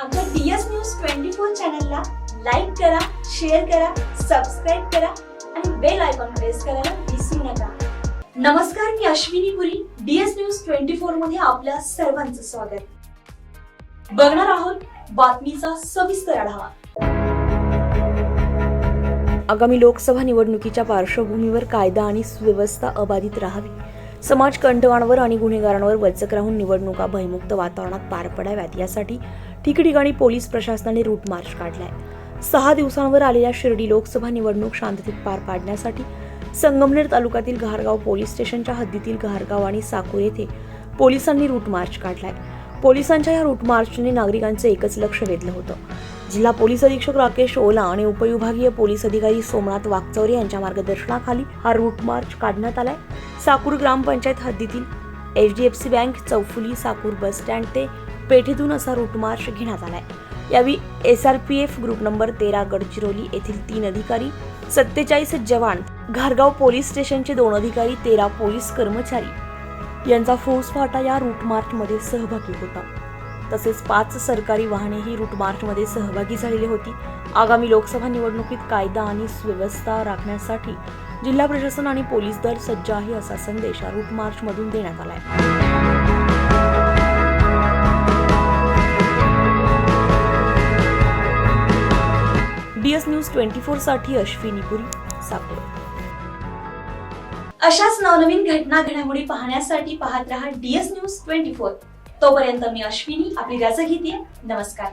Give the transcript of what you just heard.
आमच्या DS news twenty four चॅनलला like करा शेअर करा सबस्क्राईब करा आणि बेल आयकॉन प्रेस करायला विसरू नका. नमस्कार मी Ashwini Puri DS news twenty फोरमध्ये आपल्या सर्वांचं स्वागत. बघणार आहोत बातमीचा सविस्तर आढावा. आगामी लोकसभा निवडणुकीच्या पार्श्वभूमीवर कायदा आणि सुव्यवस्था अबाधित राहावी. समाज कंटकांवर आणि गुन्हेगारांवर वचक राहून निवडणुका भयमुक्त वातावरणात पार पडाव्यात यासाठी ठिकठिकाणी पोलीस प्रशासनाने रूट मार्च काढलाय. सहा दिवसांवर आलेल्या शिर्डी लोकसभा निवडणूक शांततेत पार पाडण्यासाठी संगमनेर तालुक्यातील घारगाव पोलीस स्टेशनच्या हद्दीतील घारगाव आणि साकूर येथे पोलिसांनी रूट मार्च काढलाय. पोलिसांच्या या रूट मार्चने नागरिकांचं एकच लक्ष वेधलं होतं. जिल्हा पोलीस अधीक्षक राकेश ओला आणि उपविभागीय पोलीस अधिकारी सोमनाथ वागचौरे यांच्या मार्गदर्शनाखाली हा रूट मार्च काढण्यात आलाय. साकूर ग्रामपंचायत हद्दीतील H D F C bank चौफुली Sakur bus stand ते पेठेतून असा रूटमार्च घेण्यात आलाय. यावेळी S R P F group number तेरा गडचिरोली येथील तीन अधिकारी सत्तेचाळीस जवान घारगाव पोलीस स्टेशनचे दोन अधिकारी तेरा पोलीस कर्मचारी यांचा फौजफाटा या रूटमार्चमध्ये सहभागी होता. तसेच पाच सरकारी वाहनेही रूटमार्चमध्ये सहभागी झालेली होती. आगामी लोकसभा निवडणुकीत कायदा आणि सुव्यवस्था राखण्यासाठी जिल्हा प्रशासन आणि पोलीस दल सज्ज आहे असा संदेश या रूट मार्चमधून देण्यात आलाय. डीएस न्यूज ट्वेंटी फोरसाठी अश्विनी पुरी साकोर अशाच नवनवीन घटना घडामोडी पाहण्यासाठी पाहत रहा डीएस न्यूज ट्वेंटी फोर. तोपर्यंत मी अश्विनी आपली रजा घेते. नमस्कार.